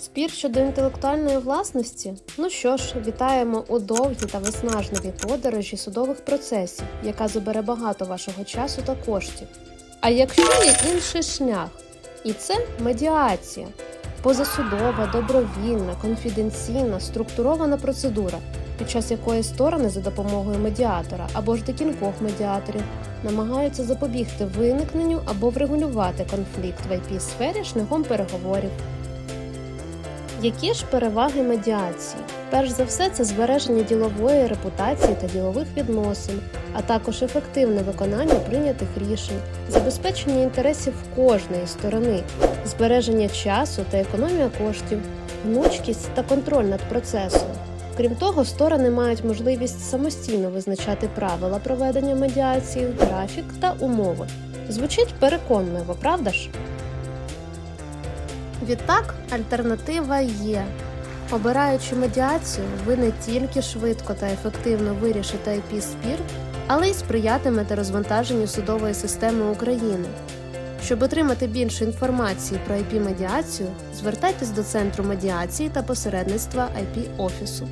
Спір щодо інтелектуальної власності? Ну що ж, вітаємо у довгій та виснажливій подорожі судових процесів, яка забере багато вашого часу та коштів. А якщо є інший шлях, і це медіація, позасудова, добровільна, конфіденційна, структурована процедура, під час якої сторони за допомогою медіатора або ж декількох медіаторів намагаються запобігти виникненню або врегулювати конфлікт в ip сфері шляхом переговорів. Які ж переваги медіації? Перш за все, це збереження ділової репутації та ділових відносин, а також ефективне виконання прийнятих рішень, забезпечення інтересів кожної сторони, збереження часу та економія коштів, гнучкість та контроль над процесом. Крім того, сторони мають можливість самостійно визначати правила проведення медіації, графік та умови. Звучить переконливо, правда ж? Відтак, альтернатива є. Обираючи медіацію, ви не тільки швидко та ефективно вирішите ip спір, але й сприятимете розвантаженню судової системи України. Щоб отримати більше інформації про ip медіацію звертайтесь до Центру медіації та посередництва IP офісу.